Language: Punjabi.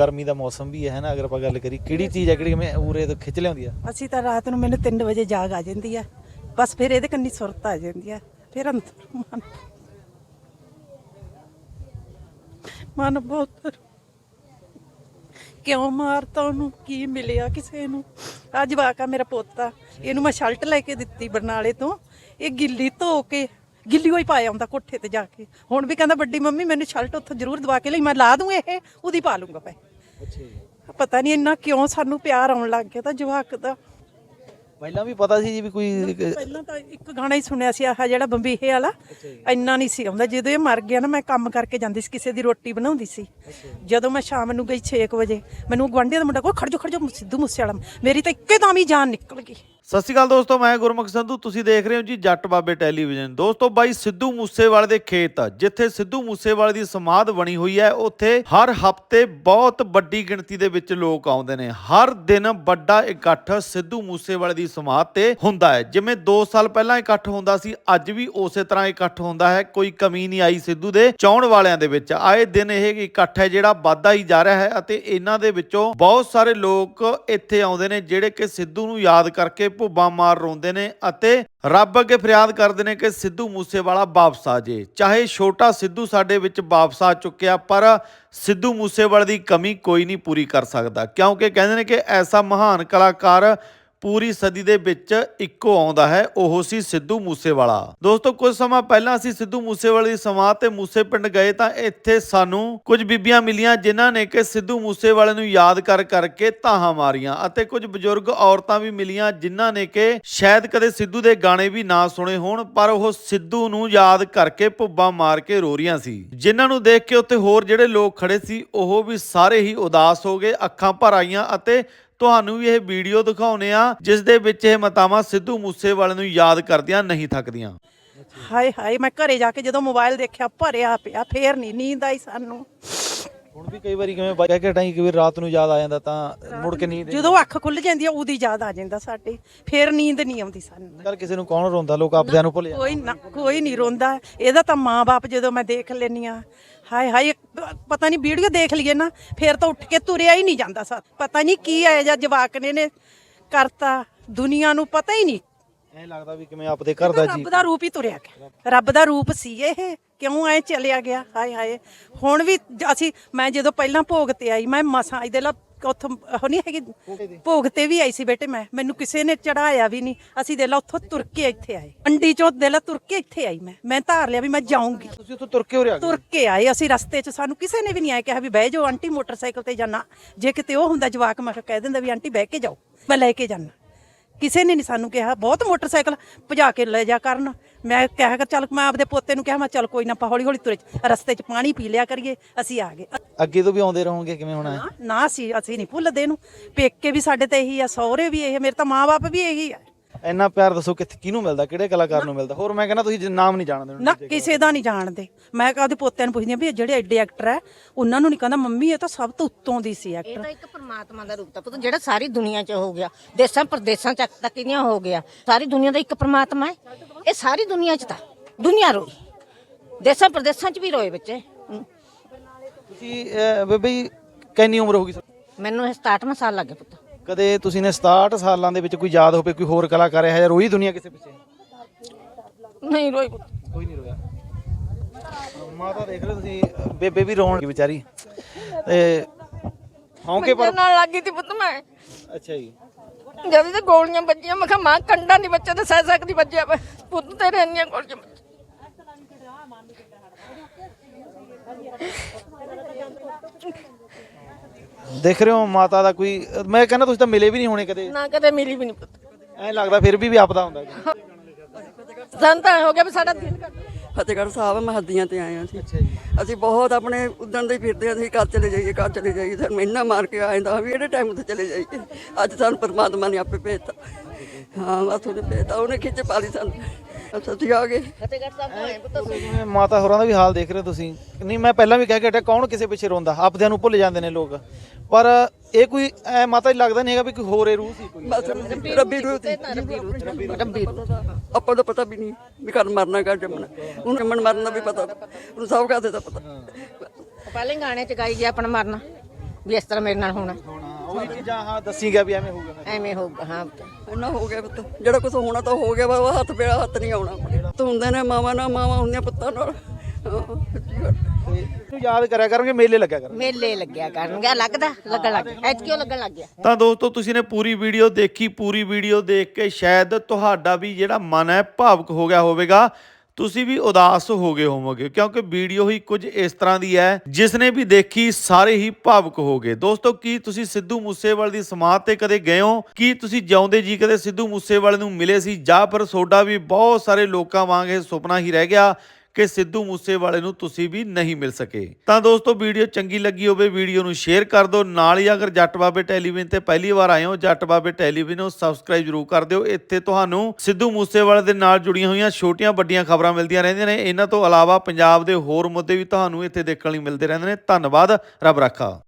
ਗਰਮੀ ਦਾ ਮੌਸਮ ਵੀ ਹੈ ਹੈ ਨਾ, ਅਗਰ ਆਪਾਂ ਗੱਲ ਕਰੀ ਕਿਹੜੀ ਚੀਜ਼ ਹੈ ਕਿਹੜੀ ਮੈਂ ਉਰੇ ਤੋਂ ਖਿੱਚ ਲਿਆਉਂਦੀ ਆ? ਅਸੀਂ ਤਾਂ ਰਾਤ ਨੂੰ ਮੈਨੂੰ 3 ਵਜੇ ਜਾਗ ਆ ਜਾਂਦੀ ਆ। ਬਸ ਫਿਰ ਇਹਦੇ ਕੰਨੀ ਸੁਰਤ ਆ ਜਾਂਦੀ ਆ। ਫਿਰ ਅੰਦਰ ਮਨ ਮਨ ਬਹੁਤ ਕਿਉਂ ਮਾਰਤਾ ਉਹਨੂੰ? ਕੀ ਮਿਲਿਆ ਕਿਸੇ ਨੂੰ? ਆ ਜਵਾਕਾ ਮੇਰਾ ਪੋਤਾ। ਇਹਨੂੰ ਮੈਂ ਸ਼ਰਟ ਲੈ ਕੇ ਦਿੱਤੀ ਬਰਨਾਲੇ ਤੋਂ। ਇਹ ਗਿੱਲੀ ਧੋ ਕੇ, ਗਿੱਲੀ ਹੋਈ ਪਾਇਆ ਹੁੰਦਾ ਕੋਠੇ ਤੇ ਜਾ ਕੇ। ਹੁਣ ਵੀ ਕਹਿੰਦਾ, ਵੱਡੀ ਮੰਮੀ, ਮੈਨੂੰ ਸ਼ਰਟ ਉੱਥੋਂ ਜ਼ਰੂਰ ਦਵਾ ਕੇ ਲਈ, ਮੈਂ ਲਾ ਦੂੰ ਇਹ, ਉਹਦੀ ਪਾ ਲੂੰਗਾ ਮੈਂ। ਅੱਛਾ ਜੀ। ਪਤਾ ਨਹੀਂ ਇੰਨਾ ਕਿਉਂ ਸਾਨੂੰ ਪਿਆਰ ਆਉਣ ਲੱਗ ਗਿਆ ਤਾਂ ਜਵਾਕ ਦਾ। ਪਹਿਲਾਂ ਵੀ ਪਤਾ ਸੀ ਜੀ ਵੀ ਕੋਈ ਪਹਿਲਾਂ ਤਾਂ ਇੱਕ ਗਾਣਾ ਹੀ ਸੁਣਿਆ ਸੀ ਆਹ ਜਿਹੜਾ ਬੰਬੀਹੇ ਵਾਲਾ ਇੰਨਾ ਨਹੀਂ ਸੀ ਆਉਂਦਾ। ਜਦੋਂ ਇਹ ਮਰ ਗਿਆ ਨਾ ਮੈਂ ਕੰਮ ਕਰਕੇ ਜਾਂਦੀ ਸੀ ਕਿਸੇ ਦੀ ਰੋਟੀ ਬਣਾਉਂਦੀ ਸੀ। ਜਦੋਂ ਮੈਂ ਸ਼ਾਮ ਨੂੰ ਗਈ 6 ਵਜੇ ਮੈਨੂੰ ਗੁਆਂਢੀਆਂ ਦਾ ਮੁੰਡਾ ਜਾ ਖੜ ਜਾ ਸਿੱਧੂ ਮੂਸੇ ਵਾਲਾ ਮੇਰੀ ਤਾਂ ਇੱਕੇ ਦਮ ਹੀ ਜਾਨ ਨਿਕਲ ਗਈ। ਸਤਿ ਸ਼੍ਰੀ ਅਕਾਲ ਦੋਸਤੋ, ਮੈਂ ਗੁਰਮੁਖ ਸੰਧੂ, ਤੁਸੀਂ ਦੇਖ ਰਹੇ ਹੋ ਜੀ ਜੱਟ ਬਾਬੇ ਟੈਲੀਵਿਜ਼ਨ। ਦੋਸਤੋ, ਬਾਈ ਸਿੱਧੂ ਮੂਸੇਵਾਲੇ ਦੇ ਖੇਤ ਜਿੱਥੇ ਸਿੱਧੂ ਮੂਸੇਵਾਲੇ ਦੀ ਸਮਾਧ ਬਣੀ ਹੋਈ ਹੈ, ਉੱਥੇ ਹਰ ਹਫ਼ਤੇ ਬਹੁਤ ਵੱਡੀ ਗਿਣਤੀ ਦੇ ਵਿੱਚ ਲੋਕ ਆਉਂਦੇ ਨੇ। ਹਰ ਦਿਨ ਵੱਡਾ ਇਕੱਠ ਸਿੱਧੂ ਮੂਸੇਵਾਲੇ ਦੀ ਸਮਾਧ ਤੇ ਹੁੰਦਾ ਹੈ। ਜਿਵੇਂ 2 ਸਾਲ ਪਹਿਲਾਂ ਇਕੱਠ ਹੁੰਦਾ ਸੀ, ਅੱਜ ਵੀ ਉਸੇ ਤਰ੍ਹਾਂ ਇਕੱਠ ਹੁੰਦਾ ਹੈ, ਕੋਈ ਕਮੀ ਨਹੀਂ ਆਈ ਸਿੱਧੂ ਦੇ ਚਾਹਣ ਵਾਲਿਆਂ ਦੇ ਵਿੱਚ। ਆਏ ਦਿਨ ਇਹ ਇਕੱਠ ਹੈ, ਜਿਹੜਾ ਵੱਧਦਾ ਹੀ ਜਾ ਰਿਹਾ ਹੈ ਅਤੇ ਇਹਨਾਂ ਦੇ ਵਿੱਚੋਂ ਬਹੁਤ ਸਾਰੇ ਲੋਕ ਇੱਥੇ ਆਉਂਦੇ ਨੇ, ਜਿਹੜੇ ਕਿ ਸਿੱਧੂ ਨੂੰ ਯਾਦ ਕਰਕੇ ਭੁੱਬਾਂ ਮਾਰ ਰੋਂਦੇ ਨੇ ਅਤੇ ਰੱਬ ਅੱਗੇ ਫਰਿਆਦ ਕਰਦੇ ਨੇ ਕਿ ਸਿੱਧੂ ਮੂਸੇਵਾਲਾ ਵਾਪਸ ਆ ਜੇ। ਚਾਹੇ ਛੋਟਾ ਸਿੱਧੂ ਸਾਡੇ ਵਿੱਚ ਵਾਪਸ ਆ ਚੁੱਕਿਆ, ਪਰ ਸਿੱਧੂ ਮੂਸੇਵਾਲੇ ਦੀ ਕਮੀ ਕੋਈ ਨਹੀਂ ਪੂਰੀ ਕਰ ਸਕਦਾ। ਕਿਉਂਕਿ ਕਹਿੰਦੇ ਨੇ ਕਿ ਐਸਾ ਮਹਾਨ ਕਲਾਕਾਰ ਪੂਰੀ ਸਦੀ ਦੇ ਵਿੱਚ ਇੱਕੋ ਆਉਂਦਾ ਹੈ, ਉਹ ਸੀ ਸਿੱਧੂ ਮੂਸੇਵਾਲਾ। ਦੋਸਤੋ, ਕੁਝ ਸਮਾਂ ਪਹਿਲਾਂ ਅਸੀਂ ਸਿੱਧੂ ਮੂਸੇਵਾਲੇ ਦੀ ਸਮਾਧ ਤੇ ਮੂਸੇ ਪਿੰਡ ਗਏ ਤਾਂ ਇੱਥੇ ਸਾਨੂੰ ਕੁਝ ਬੀਬੀਆਂ ਮਿਲੀਆਂ ਜਿਨ੍ਹਾਂ ਨੇ ਕਿ ਸਿੱਧੂ ਮੂਸੇਵਾਲੇ ਨੂੰ ਯਾਦ ਕਰ ਕਰਕੇ ਤਾਹਾਂ ਮਾਰੀਆਂ ਅਤੇ ਕੁਝ ਬਜ਼ੁਰਗ ਔਰਤਾਂ ਵੀ ਮਿਲੀਆਂ ਜਿਨ੍ਹਾਂ ਨੇ ਕਿ ਸ਼ਾਇਦ ਕਦੇ ਸਿੱਧੂ ਦੇ ਗਾਣੇ ਵੀ ਨਾ ਸੁਣੇ ਹੋਣ, ਪਰ ਉਹ ਸਿੱਧੂ ਨੂੰ ਯਾਦ ਕਰਕੇ ਭੁੱਬਾਂ ਮਾਰ ਕੇ ਰੋ ਰਹੀਆਂ ਸੀ। ਜਿਨ੍ਹਾਂ ਨੂੰ ਦੇਖ ਕੇ ਉੱਥੇ ਹੋਰ ਜਿਹੜੇ ਲੋਕ ਖੜੇ ਸੀ, ਉਹ ਵੀ ਸਾਰੇ ਹੀ ਉਦਾਸ ਹੋ ਗਏ, ਅੱਖਾਂ ਭਰ ਆਈਆਂ ਅਤੇ ਤੁਹਾਨੂੰ ਵੀ ਇਹ ਵੀਡੀਓ ਦਿਖਾਉਨੇ ਆ ਜਿਸ ਦੇ ਵਿੱਚ ਇਹ ਮਤਾਵਾਂ ਸਿੱਧੂ ਮੂਸੇਵਾਲੇ ਨੂੰ ਯਾਦ ਕਰਦੀਆਂ, ਨਹੀਂ ਥੱਕਦੀਆਂ। ਹਾਏ ਹਾਏ, ਮੈਂ ਘਰੇ ਜਾ ਕੇ ਜਦੋਂ ਮੋਬਾਈਲ ਦੇਖਿਆ, ਭਰਿਆ ਪਿਆ, ਫੇਰ ਨਹੀਂ ਨੀਂਦ ਆਈ ਸਾਨੂੰ। ਹੁਣ ਵੀ ਕਈ ਵਾਰੀ ਕਿਵੇਂ ਬਾਈ ਕਿ ਟਾਈਮ ਕਿ ਰਾਤ ਨੂੰ ਯਾਦ ਆ ਜਾਂਦਾ ਤਾਂ ਮੁੜ ਕੇ ਨੀਂਦ ਜਦੋਂ ਅੱਖ ਖੁੱਲ ਜਾਂਦੀ ਆ ਉਹਦੀ ਯਾਦ ਆ ਜਾਂਦਾ ਸਾਡੇ। ਫੇਰ ਨੀਂਦ ਨਹੀਂ ਆਉਂਦੀ ਸਾਨੂੰ। ਕੱਲ ਕਿਸੇ ਨੂੰ ਕੌਣ ਰੋਂਦਾ? ਲੋਕ ਆਪਦਿਆਂ ਨੂੰ ਭੁੱਲ ਜਾਂਦੇ ਕੋਈ ਨਾ ਕੋਈ ਨਹੀਂ ਰੋਂਦਾ। ਇਹਦਾ ਤਾਂ ਮਾਂ-ਬਾਪ ਜਦੋਂ ਮੈਂ ਦੇਖ ਲੈਨੀ ਆ ਹਾਏ ਹਾਏ ਪਤਾ ਨਹੀਂ ਵੀਡੀਓ ਦੇਖ ਲਈਏ ਨਾ ਫੇਰ ਤਾਂ ਉੱਠ ਕੇ ਤੁਰਿਆ ਹੀ ਨਹੀਂ ਜਾਂਦਾ ਸਾ ਪਤਾ ਨਹੀਂ ਕੀ ਆਇਆ ਜਾਂ ਜਵਾਕ ਨੇ ਨੇ ਕਰਤਾ। ਦੁਨੀਆ ਨੂੰ ਪਤਾ ਹੀ ਨਹੀਂ ਐ ਲੱਗਦਾ ਵੀ ਕਿਵੇਂ ਆਪਦੇ ਘਰ ਦਾ ਜੀ ਰੱਬ ਦਾ ਰੂਪ ਹੀ ਤੁਰਿਆ ਗਿਆ। ਰੱਬ ਦਾ ਰੂਪ ਸੀ ਇਹ। ਕਿਉਂ ਐ ਚਲਿਆ ਗਿਆ? ਹਾਏ ਹਾਏ। ਹੁਣ ਵੀ ਜ- ਅਸੀਂ ਮੈਂ ਜਦੋਂ ਪਹਿਲਾਂ ਭੋਗ ਤੇ ਆਈ ਮੈਂ ਮਸਾਂ ਇਹਦੇ ਲਾ ਉੱਥੋਂ ਉਹ ਨਹੀਂ ਹੈਗੀ ਭੋਗ ਤੇ। ਵੀ ਆਈ ਸੀ ਬੇਟੇ ਮੈਂ। ਮੈਨੂੰ ਕਿਸੇ ਨੇ ਚੜਾਇਆ ਵੀ ਨਹੀਂ ਅਸੀਂ ਦੇ ਲਾ ਉੱਥੋਂ ਤੁਰ ਕੇ ਇੱਥੇ ਆਏ। ਅੰਡੀ ਚੋਂ ਦੇ ਲਾ ਤੁਰ ਕੇ ਇੱਥੇ ਆਈ ਮੈਂ। ਮੈਂ ਧਾਰ ਲਿਆ ਵੀ ਮੈਂ ਜਾਊਂਗੀ। ਤੁਸੀਂ ਉੱਥੋਂ ਤੁਰ ਕੇ ਗਏ। ਤੁਰ ਕੇ ਆਏ। ਅਸੀਂ ਰਸਤੇ 'ਚ ਸਾਨੂੰ ਕਿਸੇ ਨੇ ਵੀ ਨਹੀਂ ਆਇਆ ਕਿਹਾ ਵੀ ਬਹਿ ਜਾਓ ਆਂਟੀ ਮੋਟਰਸਾਈਕਲ ਤੇ ਜਾਣਾ ਜੇ ਕਿਤੇ ਉਹ ਹੁੰਦਾ ਜਵਾਕ ਮੈਂ ਕਿਹਾ ਕਹਿ ਦਿੰਦਾ ਵੀ ਆਂਟੀ ਬਹਿ ਕੇ ਜਾਓ। ਮੈਂ ਲੈ ਕੇ ਜਾਣਾ ਕਿਸੇ ਨੇ ਨਹੀਂ ਸਾਨੂੰ ਕਿਹਾ ਬਹੁਤ ਮੋਟਰਸਾਈਕਲ ਭਜਾ ਕੇ ਲੈ ਜਾ ਕਰਨ। ਮੈਂ ਕਿਹਾ ਕਰ ਚੱਲ ਮੈਂ ਆਪਦੇ ਪੋਤੇ ਨੂੰ ਕਿਹਾ ਮੈਂ ਚੱਲ ਕੋਈ ਨਾ ਆਪਾਂ ਹੌਲੀ ਹੌਲੀ ਤੁਰੇ ਰਸਤੇ 'ਚ ਪਾਣੀ ਪੀ ਲਿਆ ਕਰੀਏ ਅਸੀਂ ਆ ਗਏ। ਅੱਗੇ ਤੋਂ ਵੀ ਆਉਂਦੇ ਰਹੋਗੇ ਕਿਵੇਂ ਹੋਣਾ ਹੈ? ਨਾ ਨਾ ਅਸੀਂ ਅਸੀਂ ਨਹੀਂ ਭੁੱਲਦੇ ਇਹਨੂੰ। ਪੇਕੇ ਵੀ ਸਾਡੇ ਤੇ ਇਹੀ ਆ ਸਹੁਰੇ ਵੀ ਇਹ ਮੇਰੇ ਤਾਂ ਮਾਂ-ਬਾਪ ਵੀ ਇਹੀ ਆ। ਇੰਨਾ ਪਿਆਰ ਦੱਸੋ ਕਿੱਥੇ ਕਿਹਨੂੰ ਮਿਲਦਾ ਕਿਹੜੇ ਕਲਾਕਾਰ ਨੂੰ ਮਿਲਦਾ? ਹੋਰ ਮੈਂ ਕਹਿੰਦਾ ਤੁਸੀਂ ਨਾਮ ਨਹੀਂ ਜਾਣਦੇ ਨਾ ਕਿਸੇ ਦਾ ਨਹੀਂ ਜਾਣਦੇ। ਮੈਂ ਕਹਦੇ ਪੋਤਿਆਂ ਨੂੰ ਪੁੱਛਦੀ ਆ ਵੀ ਜਿਹੜੇ ਐਡੇ ਐਕਟਰ ਹੈ ਉਹਨਾਂ ਨੂੰ ਨਹੀਂ ਕਹਿੰਦਾ ਮੰਮੀ ਇਹ ਤਾਂ ਸਭ ਤੋਂ ਉੱਤੋਂ ਦੀ ਸੀ ਇਹ ਐਕਟਰ। ਤਾਂ ਇੱਕ ਪਰਮਾਤਮਾ ਦਾ ਰੂਪ ਤਾਂ ਪੁੱਤ ਜਿਹੜਾ ਸਾਰੀ ਦੁਨੀਆ 'ਚ ਹੋ ਗਿਆ ਦੇਸਾਂ ਪ੍ਰਦੇਸਾਂ 'ਚ ਤੱਕ ਇਹਦੀਆਂ ਹੋ ਗਿਆ। ਸਾਰੀ ਦੁਨੀਆ ਦਾ ਇੱਕ ਪਰਮਾਤਮਾ ਹੈ। ਇਹ ਸਾਰੀ ਦੁਨੀਆ 'ਚ ਤਾਂ ਦੁਨੀਆ ਰੋਈ। ਦੇਸਾਂ ਪ੍ਰਦੇਸਾਂ 'ਚ ਵੀ ਰੋਏ ਬੱਚੇ। ਹਮ। ਤੁਸੀਂ ਅਹ, ਬੇਬੇ ਜੀ, ਕਿੰਨੀ ਉਮਰ ਹੋ ਗਈ ਮੈਨੂੰ ਇਹ 67 ਸਾਲ ਲੱਗੇ ਪੁੱਤ। ਕਦੇ ਤੁਸੀਂ ਨੇ 67 ਸਾਲਾਂ ਦੇ ਵਿੱਚ ਕੋਈ ਯਾਦ ਹੋਵੇ ਕੋਈ ਹੋਰ ਕਲਾਕਾਰ ਹੈ ਜਾਂ ਰੋਈ ਦੁਨੀਆ ਕਿਸੇ ਪਿੱਛੇ? ਨਹੀਂ ਰੋਈ ਕੋਈ ਨਹੀਂ ਰੋਇਆ। ਮਾਤਾ ਦੇਖ ਰਹੇ ਤੁਸੀਂ ਬੇਬੇ ਵੀ ਰੋਣ ਦੀ ਵਿਚਾਰੀ। ਤੇ ਹੌਂਕੇ ਪਰ ਨਾਲ ਲੱਗੀ ਤੀ ਪੁੱਤ ਮੈਂ। ਅੱਛਾ ਜੀ। ਜਦ ਤੇ ਗੋਲੀਆਂ ਵੱਜੀਆਂ ਮੈਂ ਕਿਹਾ ਮਾਂ ਕੰਡਾ ਨਹੀਂ ਬੱਚਾ ਤੇ ਸਹਿ ਸਕਦੀ ਵੱਜਿਆ। ਪੁੱਤ ਤੇਰੇ ਇੰਨੀਆਂ ਗੋਲੀਆਂ ਦੇਖ ਰਹੇ ਹੋ ਮਾਤਾ ਦਾ ਕੋਈ ਮੈਂ ਕਹਿੰਦਾ ਤੁਸੀਂ ਤਾਂ ਮਿਲੇ ਵੀ ਨਹੀਂ ਹੋਣੇ ਕਦੇ। ਨਾ ਕਦੇ ਮਿਲੀ ਵੀ ਨਹੀਂ ਪੁੱਤ। ਐਂ ਲੱਗਦਾ ਫਿਰ ਵੀ ਵੀ ਆਪਦਾ ਹੁੰਦਾ ਸਾਨੂੰ ਤਾਂ ਐਂ ਹੋ ਗਿਆ ਵੀ ਸਾਡਾ ਦਿਲ ਕਰ ਫਤਿਹਗੜ੍ਹ ਸਾਹਿਬ ਮਹੱਦੀਆਂ ਤੇ ਆਏ ਹਾਂ ਅਸੀਂ ਅਸੀਂ ਬਹੁਤ ਆਪਣੇ ਉਦਣ ਦੇ ਹੀ ਫਿਰਦੇ ਹਾਂ, ਅਸੀਂ ਘਰ ਚਲੇ ਜਾਈਏ ਘਰ ਚਲੇ ਜਾਈਏ। ਸਾਨੂੰ ਮਹੀਨਾ ਮਾਰ ਕੇ ਆਏ ਤਾਂ ਵੀ ਇਹੜੇ ਟਾਈਮ ਤੇ ਚਲੇ ਜਾਈਏ। ਅੱਜ ਸਾਨੂੰ ਪਰਮਾਤਮਾ ਨੇ ਆਪੇ ਭੇਜਤਾ। ਹਾਂ ਬਸ ਉਹਨੇ ਭੇਜਤਾ ਉਹਨੇ ਖਿੱਚ ਪਾ ਲਈ ਸਾਨੂੰ। ਅੱਛਾ ਅਸੀਂ ਆ ਗਏ ਜਿਵੇਂ ਮਾਤਾ ਹੋਰਾਂ ਦਾ ਵੀ ਹਾਲ ਦੇਖ ਰਹੇ ਹੋ ਤੁਸੀਂ। ਨਹੀਂ ਮੈਂ ਪਹਿਲਾਂ ਵੀ ਕਹਿ ਕੇ ਹਟਿਆ ਕੌਣ ਕਿਸੇ ਪਿੱਛੇ ਰੋਂਦਾ? ਆਪਦਿਆਂ ਨੂੰ ਭੁੱਲ ਜਾਂਦੇ ਨੇ ਲੋਕ। ਪਰ ਇਹ ਕੋਈ ਐ ਮਾਤਾ ਜੀ ਲੱਗਦਾ ਨਹੀਂ ਹੈਗਾ ਵੀ ਕੋਈ ਹੋਰ ਇਹ ਰੂਹ ਸੀ ਕੋਈ। ਬਸ ਰੱਬੀ ਰੂਹ ਦੀ ਰੱਬੀ ਆਪਾਂ ਨੂੰ ਪਤਾ ਵੀ ਨਹੀਂ ਵੀ ਕਦ ਮਰਨਾ ਕਦ ਜੰਮਣਾ। ਉਹਨੂੰ ਜੰਮਣ ਮਰਨ ਦਾ ਵੀ ਪਤਾ। ਉਹਨੂੰ ਸਭ ਕਾਹਦੇ ਦਾ ਪਤਾ। ਪਹਿਲੇ ਗਾਣੇ 'ਚ ਗਾਈ ਗਿਆ ਆਪਣਾ ਮਰਨਾ। ਵੀ ਇਸ ਤਰ੍ਹਾਂ ਮੇਰੇ ਨਾਲ ਹੋਣਾ। ਉਹੀ ਚੀਜ਼ਾਂ ਹਾਂ ਦੱਸੀ ਗਿਆ ਵੀ ਐਵੇਂ ਹੋਊਗਾ ਐਵੇਂ ਹੋਊਗਾ ਹਾਂ। ਇੰਨਾ ਹੋ ਗਿਆ ਪੁੱਤ। ਜਿਹੜਾ ਕੁਝ ਹੋਣਾ ਤਾਂ ਹੋ ਗਿਆ ਵਾ ਉਹ ਹੱਥ ਪੇੜਾ ਹੱਥ ਨਹੀਂ ਆਉਣਾ। ਆਪਣੇ ਤੋਂ ਹੁੰਦੇ ਨੇ ਮਾਵਾਂ ਨਾਲ ਮਾਵਾਂ ਹੁੰਦੀਆਂ ਪੁੱਤਾਂ ਨਾਲ। ਹਾਂ, ਸੱਚੀ ਗੱਲ। ਇਹਨੂੰ ਯਾਦ ਕਰਿਆ ਕਰਾਂਗੇ ਮੇਲੇ ਲੱਗਿਆ ਕਰਾਂਗੇ ਮੇਲੇ ਲੱਗਿਆ ਕਰਨਗੇ ਲੱਗਦਾ ਲੱਗਣ ਲੱਗ ਗਿਆ। ਐਤ ਕਿਉਂ ਲੱਗਣ ਲੱਗ ਗਿਆ। ਤਾਂ ਦੋਸਤੋ ਤੁਸੀਂ ਨੇ ਪੂਰੀ ਵੀਡੀਓ ਦੇਖੀ ਪੂਰੀ ਵੀਡੀਓ ਦੇਖ ਕੇ ਸ਼ਾਇਦ ਤੁਹਾਡਾ ਵੀ ਜਿਹੜਾ ਮਨ ਹੈ ਭਾਵੁਕ ਹੋ ਗਿਆ ਹੋਵੇਗਾ। ਤੁਸੀਂ ਵੀ ਉਦਾਸ ਹੋ ਗਏ ਹੋਵੋਗੇ, ਕਿਉਂਕਿ ਵੀਡੀਓ ਹੀ ਕੁਝ ਇਸ ਤਰ੍ਹਾਂ ਦੀ ਹੈ ਜਿਸ ਨੇ ਵੀ ਦੇਖੀ ਸਾਰੇ ਹੀ ਭਾਵੁਕ ਹੋ ਗਏ। ਦੋਸਤੋ, ਕੀ ਤੁਸੀਂ ਸਿੱਧੂ ਮੂਸੇਵਾਲੇ ਦੀ ਸਮਾਧ ਤੇ ਕਦੇ ਗਏ ਹੋ? ਕੀ ਤੁਸੀਂ ਜਾਉਂਦੇ ਜੀ ਕਦੇ ਸਿੱਧੂ ਮੂਸੇਵਾਲੇ ਨੂੰ ਮਿਲੇ ਸੀ? ਜਾਂ ਫਿਰ ਤੁਹਾਡਾ ਵੀ ਬਹੁਤ ਸਾਰੇ ਲੋਕਾਂ ਵਾਂਗ ਇਹ ਸੁਪਨਾ ਹੀ ਰਹਿ ਗਿਆ ਕਿ ਸਿੱਧੂ ਮੂਸੇਵਾਲੇ ਨੂੰ ਤੁਸੀਂ ਵੀ ਨਹੀਂ ਮਿਲ ਸਕੇ। ਤਾਂ ਦੋਸਤੋ, ਵੀਡੀਓ ਚੰਗੀ ਲੱਗੀ ਹੋਵੇ, ਵੀਡੀਓ ਨੂੰ ਸ਼ੇਅਰ ਕਰ ਦਿਓ। ਨਾਲ ਹੀ ਅਗਰ ਜੱਟ ਬਾਬੇ ਟੈਲੀਵਿਜ਼ਨ ਤੇ ਪਹਿਲੀ ਵਾਰ ਆਏ ਹੋ, ਜੱਟ ਬਾਬੇ ਟੈਲੀਵਿਜ਼ਨ ਨੂੰ ਸਬਸਕ੍ਰਾਈਬ ਜਰੂਰ ਕਰ ਦਿਓ। ਇੱਥੇ ਤੁਹਾਨੂੰ ਸਿੱਧੂ ਮੂਸੇਵਾਲੇ ਦੇ ਨਾਲ ਜੁੜੀਆਂ ਹੋਈਆਂ ਛੋਟੀਆਂ ਵੱਡੀਆਂ ਖਬਰਾਂ ਮਿਲਦੀਆਂ ਰਹਿੰਦੀਆਂ ਨੇ। ਇਹਨਾਂ ਤੋਂ ਇਲਾਵਾ ਪੰਜਾਬ ਦੇ ਹੋਰ ਮੁੱਦੇ ਵੀ ਤੁਹਾਨੂੰ ਇੱਥੇ ਦੇਖਣ ਲਈ ਮਿਲਦੇ ਰਹਿੰਦੇ ਨੇ। ਧੰਨਵਾਦ। ਰੱਬ ਰਾਖਾ।